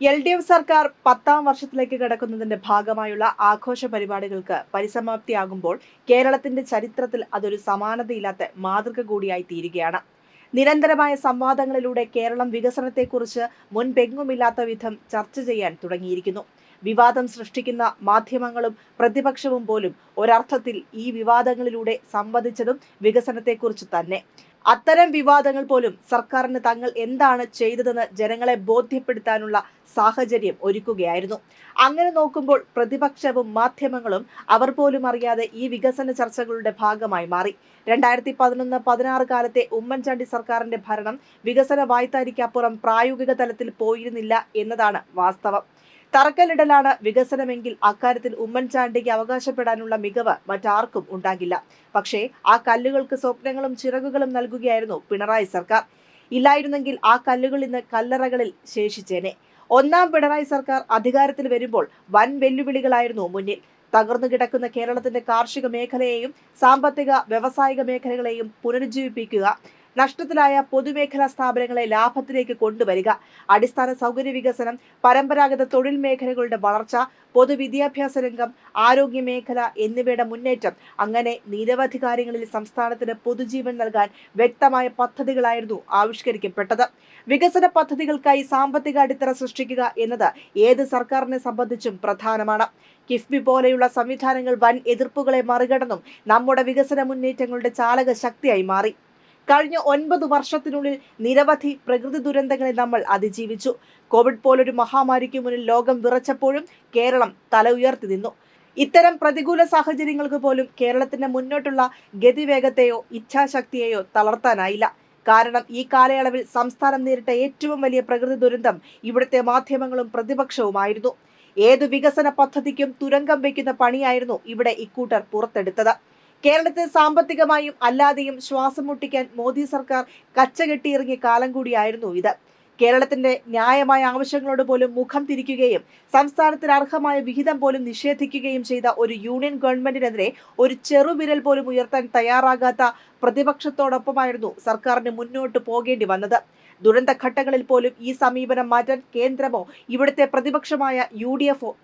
L D F സർക്കാർ പത്താം വർഷത്തിലേക്ക് കടക്കുന്നതിന്റെ ഭാഗമായുള്ള ആഘോഷ പരിപാടികൾക്ക് പരിസമാപ്തിയാകുമ്പോൾ കേരളത്തിന്റെ ചരിത്രത്തിൽ അതൊരു സമാനതയില്ലാത്ത മാതൃക കൂടിയായി തീരുകയാണ്. നിരന്തരമായ സംവാദങ്ങളിലൂടെ കേരളം വികസനത്തെക്കുറിച്ച് മുൻപെങ്ങുമില്ലാത്ത വിധം ചർച്ച ചെയ്യാൻ തുടങ്ങിയിരിക്കുന്നു. വിവാദം സൃഷ്ടിക്കുന്ന മാധ്യമങ്ങളും പ്രതിപക്ഷവും പോലും ഒരർത്ഥത്തിൽ ഈ വിവാദങ്ങളിലൂടെ സംവദിച്ചതും വികസനത്തെക്കുറിച്ച് തന്നെ. അത്തരം വിവാദങ്ങൾ പോലും സർക്കാരിന് തങ്ങൾ എന്താണ് ചെയ്തതെന്ന് ജനങ്ങളെ ബോധ്യപ്പെടുത്താനുള്ള സാഹചര്യം ഒരുക്കുകയായിരുന്നു. അങ്ങനെ നോക്കുമ്പോൾ പ്രതിപക്ഷവും മാധ്യമങ്ങളും അവർ പോലും അറിയാതെ ഈ വികസന ചർച്ചകളുടെ ഭാഗമായി മാറി. രണ്ടായിരത്തി പതിനൊന്ന് പതിനാറ് കാലത്തെ ഉമ്മൻചാണ്ടി സർക്കാരിന്റെ ഭരണം വികസന വായ്ത്താരിക്കപ്പുറം പ്രായോഗിക തലത്തിൽ പോയിരുന്നില്ല എന്നതാണ് വാസ്തവം. തറക്കല്ലിടലാണ് വികസനമെങ്കിൽ അക്കാര്യത്തിൽ ഉമ്മൻചാണ്ടിക്ക് അവകാശപ്പെടാനുള്ള മികവ് മറ്റാർക്കും ഉണ്ടാകില്ല. പക്ഷേ ആ കല്ലുകൾക്ക് സ്വപ്നങ്ങളും ചിറകുകളും നൽകുകയായിരുന്നു പിണറായി സർക്കാർ. ഇല്ലായിരുന്നെങ്കിൽ ആ കല്ലുകൾ ഇന്ന് കല്ലറകളിൽ ശേഷിച്ചേനെ. ഒന്നാം പിണറായി സർക്കാർ അധികാരത്തിൽ വരുമ്പോൾ വൻ വെല്ലുവിളികളായിരുന്നു മുന്നിൽ. തകർന്നു കിടക്കുന്ന കേരളത്തിന്റെ കാർഷിക മേഖലയെയും സാമ്പത്തിക വ്യവസായിക മേഖലകളെയും പുനരുജ്ജീവിപ്പിക്കുക. നഷ്ടത്തിലായ പൊതുമേഖലാ സ്ഥാപനങ്ങളെ ലാഭത്തിലേക്ക് കൊണ്ടുവരിക. അടിസ്ഥാന സൗകര്യ വികസനം പരമ്പരാഗത തൊഴിൽ മേഖലകളുടെ വളർച്ച പൊതുവിദ്യാഭ്യാസ രംഗം ആരോഗ്യ മേഖല എന്നിവയുടെ മുന്നേറ്റം. അങ്ങനെ നിരവധി കാര്യങ്ങളിൽ സംസ്ഥാനത്തിന് പൊതുജീവൻ നൽകാൻ വ്യക്തമായ പദ്ധതികളായിരുന്നു ആവിഷ്കരിക്കപ്പെട്ടത്. വികസന പദ്ധതികൾക്കായി സാമ്പത്തിക അടിത്തറ സൃഷ്ടിക്കുക എന്നത് ഏത് സർക്കാരിനെ സംബന്ധിച്ചും പ്രധാനമാണ്. കിഫ്ബി പോലെയുള്ള സംവിധാനങ്ങൾ വൻ എതിർപ്പുകളെ മറികടന്നും നമ്മുടെ വികസന മുന്നേറ്റങ്ങളുടെ ചാലക ശക്തിയായി മാറി. കഴിഞ്ഞ ഒൻപത് വർഷത്തിനുള്ളിൽ നിരവധി പ്രകൃതി ദുരന്തങ്ങളെ നമ്മൾ അതിജീവിച്ചു. കോവിഡ് പോലൊരു മഹാമാരിക്ക് മുന്നിൽ ലോകം വിറച്ചപ്പോഴും കേരളം തല ഉയർത്തി നിന്നു. ഇത്തരം പ്രതികൂല സാഹചര്യങ്ങൾക്ക് പോലും കേരളത്തിന്റെ മുന്നോട്ടുള്ള ഗതിവേഗത്തെയോ ഇച്ഛാശക്തിയെയോ തളർത്താനായില്ല. കാരണം ഈ കാലയളവിൽ സംസ്ഥാനം നേരിട്ട ഏറ്റവും വലിയ പ്രകൃതി ദുരന്തം ഇവിടുത്തെ മാധ്യമങ്ങളും പ്രതിപക്ഷവുമായിരുന്നു. ഏതു വികസന പദ്ധതിക്കും തുരങ്കം വയ്ക്കുന്ന പണിയായിരുന്നു ഇവിടെ ഇക്കൂട്ടർ പുറത്തെടുത്തത്. കേരളത്തെ സാമ്പത്തികമായും അല്ലാതെയും ശ്വാസം മുട്ടിക്കാൻ മോദി സർക്കാർ കച്ചകെട്ടിയിറങ്ങിയ കാലം കൂടിയായിരുന്നു ഇത്. കേരളത്തിന്റെ ന്യായമായ ആവശ്യങ്ങളോട് പോലും മുഖം തിരിക്കുകയും സംസ്ഥാനത്തിന് അർഹമായ വിഹിതം പോലും നിഷേധിക്കുകയും ചെയ്ത ഒരു യൂണിയൻ ഗവൺമെന്റിനെതിരെ ഒരു ചെറുവിരൽ പോലും ഉയർത്താൻ തയ്യാറാകാത്ത പ്രതിപക്ഷത്തോടൊപ്പമായിരുന്നു സർക്കാരിന് മുന്നോട്ട് പോകേണ്ടി വന്നത്. ദുരന്ത ഘട്ടങ്ങളിൽ പോലും ഈ സമീപനം മാറ്റാൻ കേന്ദ്രമോ ഇവിടുത്തെ പ്രതിപക്ഷമായ യു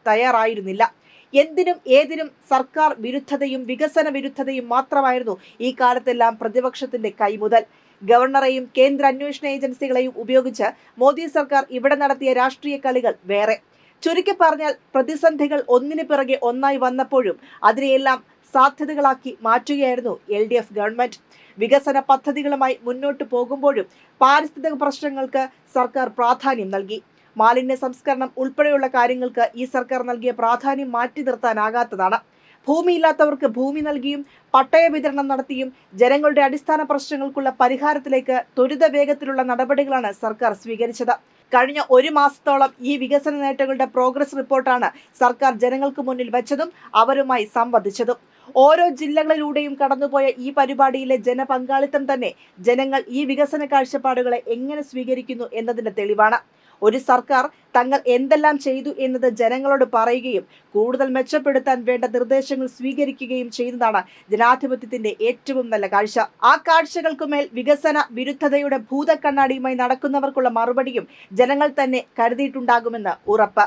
തയ്യാറായിരുന്നില്ല. എന്തിനും ഏതിനും സർക്കാർ വിരുദ്ധതയും വികസന വിരുദ്ധതയും മാത്രമായിരുന്നു ഈ കാലത്തെല്ലാം പ്രതിപക്ഷത്തിന്റെ കൈമുതൽ ഗവർണറെയും കേന്ദ്ര അന്വേഷണ ഏജൻസികളെയും ഉപയോഗിച്ച് മോദി സർക്കാർ ഇവിടെ നടത്തിയ രാഷ്ട്രീയ കളികൾ വേറെ. ചുരുക്കി പറഞ്ഞാൽ പ്രതിസന്ധികൾ ഒന്നിനു പിറകെ ഒന്നായി വന്നപ്പോഴും അതിനെയെല്ലാം സാധ്യതകളാക്കി മാറ്റുകയായിരുന്നു എൽ ഡി എഫ് ഗവൺമെന്റ്. വികസന പദ്ധതികളുമായി മുന്നോട്ട് പോകുമ്പോഴും പാരിസ്ഥിതിക പ്രശ്നങ്ങൾക്ക് സർക്കാർ പ്രാധാന്യം നൽകി. മാലിന്യ സംസ്കരണം ഉൾപ്പെടെയുള്ള കാര്യങ്ങൾക്ക് ഈ സർക്കാർ നൽകിയ പ്രാധാന്യം മാറ്റി നിർത്താനാകാത്തതാണ്. ഭൂമിയില്ലാത്തവർക്ക് ഭൂമി നൽകിയും പട്ടയ വിതരണം നടത്തിയും ജനങ്ങളുടെ അടിസ്ഥാന പ്രശ്നങ്ങൾക്കുള്ള പരിഹാരത്തിലേക്ക് ത്വരിത വേഗത്തിലുള്ള നടപടികളാണ് സർക്കാർ സ്വീകരിച്ചത്. കഴിഞ്ഞ ഒരു മാസത്തോളം ഈ വികസന നേട്ടങ്ങളുടെ പ്രോഗ്രസ് റിപ്പോർട്ടാണ് സർക്കാർ ജനങ്ങൾക്ക് മുന്നിൽ വെച്ചതും അവരുമായി സംവദിച്ചതും. ഓരോ ജില്ലകളിലൂടെയും കടന്നുപോയ ഈ പരിപാടിയിലെ ജനപങ്കാളിത്തം തന്നെ ജനങ്ങൾ ഈ വികസന കാഴ്ചപ്പാടുകളെ എങ്ങനെ സ്വീകരിക്കുന്നു എന്നതിന്റെ തെളിവാണ്. ഒരു സർക്കാർ തങ്ങൾ എന്തെല്ലാം ചെയ്തു എന്നത് ജനങ്ങളോട് പറയുകയും കൂടുതൽ മെച്ചപ്പെടുത്താൻ വേണ്ട നിർദ്ദേശങ്ങൾ സ്വീകരിക്കുകയും ചെയ്യുന്നതാണ് ജനാധിപത്യത്തിന്റെ ഏറ്റവും നല്ല കാഴ്ച. ആ കാഴ്ചകൾക്കുമേൽ വികസന വിരുദ്ധതയുടെ ഭൂതക്കണ്ണാടിയുമായി നടക്കുന്നവർക്കുള്ള മറുപടിയും ജനങ്ങൾ തന്നെ കരുതിയിട്ടുണ്ടാകുമെന്ന് ഉറപ്പ്.